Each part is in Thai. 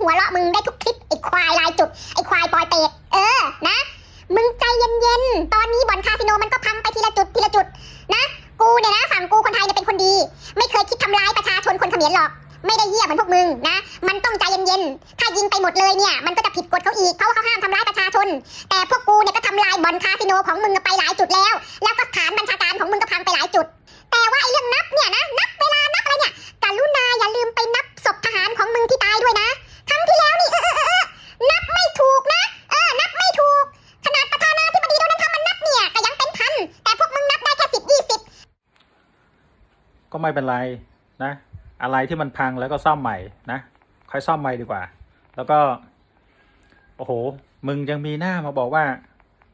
หัวเราะมึงได้ทุกคลิปไอ้ควายลายจุดไอ้ควายปอยเปรตเออนะ มึงใจเย็นๆ ตอนนี้บ่อนคาสิโนมันก็พังไปทีละจุดทีละจุดนะ กูเนี่ยนะฝั่งกูคนไทยเนี่ยเป็นคนดี ไม่เคยคิดทำร้ายประชาชนคนเขมรหรอกไม่ได้เหี้ยเหมือนพวกมึงนะ มันต้องใจเย็นๆ ถ้ายิงไปหมดเลยเนี่ย มันก็จะผิดกฎเขาอีกเพราะว่าเขาห้ามทำร้ายประชาชน แต่พวกกูเนี่ยก็ทำลายบ่อนคาสิโนของมึงไปหลายจุดแล้ว แล้วก็ฐาน ก็ไม่เป็นไรนะ อะไรที่มันพังแล้วก็ซ่อมใหม่นะค่อยซ่อมใหม่ดีกว่า แล้วก็ โอ้โห มึงยังมีหน้ามาบอกว่า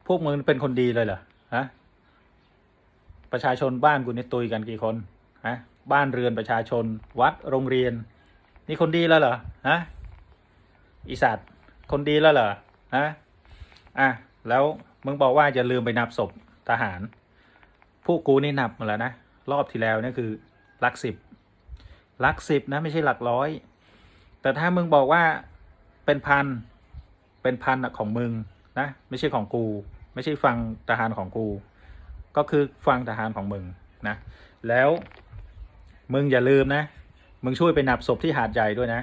พวกมึงเป็นคนดีเลยเหรอฮะประชาชนบ้านกูนี่ตุยกันกี่คนฮะบ้านเรือนประชาชน วัดโรงเรียน นี่คนดีแล้วเหรอฮะอีสัตว์คนดีแล้วเหรอฮะอะแล้วมึงบอกว่าจะลืมไปนับศพทหาร พวกกูนี่นับมาแล้วนะ รอบที่แล้วนี่คือ หลักสิบหลักสิบนะไม่ใช่หลักร้อย แต่ถ้ามึงบอกว่าเป็นพันเป็นพันอะของมึงนะไม่ใช่ของกู ไม่ใช่ฟังทหารของกู ก็คือฟังทหารของมึงนะแล้วมึงอย่าลืมนะ มึงช่วยไปนับศพที่หาดใหญ่ด้วยนะ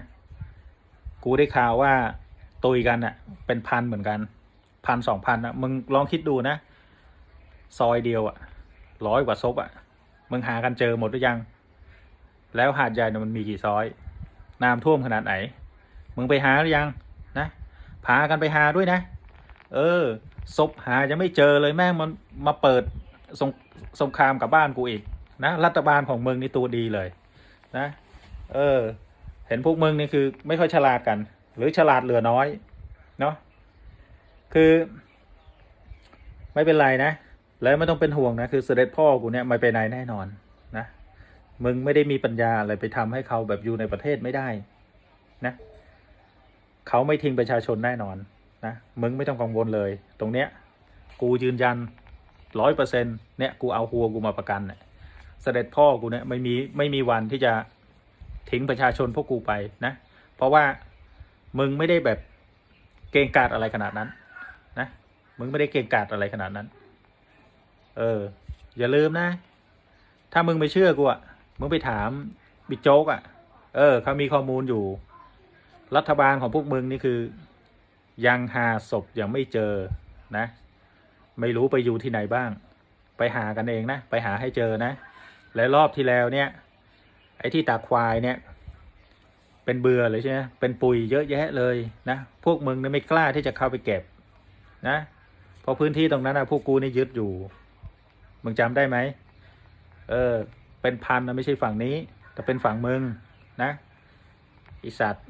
กูได้ข่าวว่าตุยกันอะเป็นพันเหมือนกันพันสองพันอะมึงลองคิดดูนะ ซอยเดียวอะร้อยกว่าศพอะมึงหากันเจอหมดหรือยัง แล้วหาดใหญ่เนี่ยมันมีกี่ซอย น้ำท่วมขนาดไหน มึงไปหาหรือยังนะพากันไปหาด้วยนะ เออศพหายังไม่เจอเลยแม่งมันมาเปิดสงสงครามกับบ้านกูอีกนะรัฐบาลของมึงนี่ตัวดีเลยนะเออ เห็นพวกมึงนี่คือไม่ค่อยฉลาดกัน หรือฉลาดเหลือน้อยเนาะคือ ไม่เป็นไรนะ แล้วไม่ต้องเป็นห่วงนะ คือเสด็จพ่อกูเนี่ยไม่ไปไหนแน่นอน มึงไม่ได้มีปัญญาอะไรไปทำให้เขาแบบอยู่ในประเทศไม่ได้นะเขาไม่ทิ้งประชาชนแน่นอนนะมึงไม่ต้องกังวลเลย ตรงเนี้ยกูยืนยันร้อยเปอร์เซ็นเนี่ยกูเอาหัวกูมาประกันเนี่ยเสด็จพ่อกูเนี่ยไม่มีไม่มีวันที่จะทิ้งประชาชนพวกกูไปนะ เพราะว่ามึงไม่ได้แบบเกรงกาดอะไรขนาดนั้นนะมึงไม่ได้เกรงกาดอะไรขนาดนั้น เออ อย่าลืมนะ ถ้ามึงไม่เชื่อกูอะ มึงไปถามบิ๊กโจ๊กอะ เออเขามีข้อมูลอยู่ รัฐบาลของพวกมึงนี่คือ ยังหาศพยังไม่เจอนะ ไม่รู้ไปอยู่ที่ไหนบ้าง ไปหากันเองนะ ไปหาให้เจอนะ และรอบที่แล้วเนี่ย ไอ้ที่ตาควายเนี่ย เป็นเบื่อเลยใช่ไหมเป็นปุ๋ยเยอะแยะเลยนะพวกมึงเนี่ยไม่กล้าที่จะเข้าไปเก็บนะเพราะพื้นที่ตรงนั้นนะพวกกูนี่ยึดอยู่ มึงจำได้ไหม เออ เป็นพันนะไม่ใช่ฝั่งนี้ แต่เป็นฝั่งมึงนะไอสัตว์